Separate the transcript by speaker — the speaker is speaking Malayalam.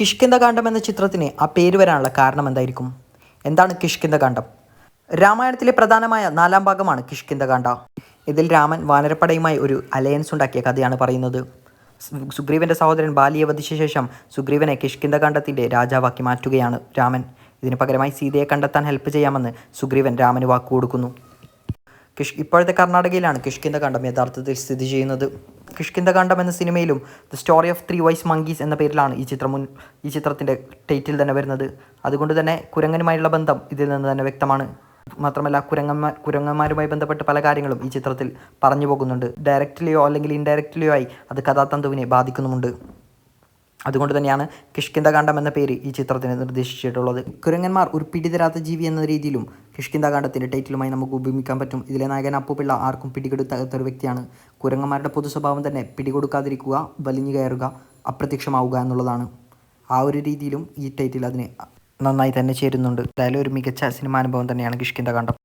Speaker 1: കിഷ്കിന്ദകാന്ഡം എന്ന ചിത്രത്തിന് ആ പേര് വരാനുള്ള കാരണം എന്തായിരിക്കും? എന്താണ് കിഷ്കിന്ദകാന്ഡം? രാമായണത്തിലെ പ്രധാനമായ നാലാം ഭാഗമാണ് കിഷ്കിന്ദകാന്ഡ. ഇതിൽ രാമൻ വാനരപ്പടയുമായി ഒരു അലയൻസ് ഉണ്ടാക്കിയ കഥയാണ് പറയുന്നത്. സുഗ്രീവന്റെ സഹോദരൻ ബാലിയെ വധിച്ച ശേഷം സുഗ്രീവനെ കിഷ്കിന്ദകാന്ഡത്തിന്റെ രാജാവാക്കി മാറ്റുകയാണ് രാമൻ. ഇതിന് പകരമായി സീതയെ കണ്ടെത്താൻ ഹെൽപ്പ് ചെയ്യാമെന്ന് സുഗ്രീവൻ രാമന് വാക്കു കൊടുക്കുന്നു കിഷ് ഇപ്പോഴത്തെ കർണാടകയിലാണ് കിഷ്കിന്ദകാന്ഡം യഥാർത്ഥത്തിൽ സ്ഥിതി ചെയ്യുന്നത്. കിഷ്കിന്ദകാന്ഡം എന്ന സിനിമയിലും the story of three wise monkeys എന്ന പേരിലാണ് ഈ ചിത്രം മുൻ ഈ ചിത്രത്തിന്റെ ടൈറ്റിൽ തന്നെ വരുന്നത്. അതുകൊണ്ട് തന്നെ കുരങ്ങനുമായുള്ള ബന്ധം ഇതിൽ നിന്ന് തന്നെ വ്യക്തമാണ്. മാത്രമല്ല കുരങ്ങന്മാർ കുരങ്ങന്മാരുമായി ബന്ധപ്പെട്ട് പല കാര്യങ്ങളും ഈ ചിത്രത്തിൽ പറഞ്ഞു പോകുന്നുണ്ട്. ഡയറക്റ്റ്ലിയോ അല്ലെങ്കിൽ ഇൻഡയറക്റ്റ്ലിയോ ആയി അത് കഥാതന്തുവിനെ ബാധിക്കുന്നുമുണ്ട്. അതുകൊണ്ട് തന്നെയാണ് കിഷ്കിന്ദകാന്ഡം എന്ന പേര് ഈ ചിത്രത്തിന് നിർദ്ദേശിച്ചിട്ടുള്ളത്. കുരങ്ങന്മാർ ഒരു പിടിതരാത്ത ജീവി എന്ന രീതിയിലും കിഷ്കിന്ദകാന്ഡത്തിന്റെ ടൈറ്റിലുമായി നമുക്ക് ഉപയോഗിക്കാൻ പറ്റും. ഇതിലെ നായകൻ അപ്പുപിള്ള ആർക്കും പിടികെടുത്ത ഒരു വ്യക്തിയാണ്. കുരങ്ങന്മാരുടെ പൊതു സ്വഭാവം തന്നെ പിടികൊടുക്കാതിരിക്കുക വലിഞ്ഞു കയറുക അപ്രത്യക്ഷമാവുക എന്നുള്ളതാണ്. ആ ഒരു രീതിയിലും ഈ ടൈറ്റിൽ അതിന് നന്നായി തന്നെ ചേരുന്നുണ്ട്. എന്തായാലും ഒരു മികച്ച സിനിമാനുഭവം തന്നെയാണ് കിഷ്കിന്ദകാന്ഡം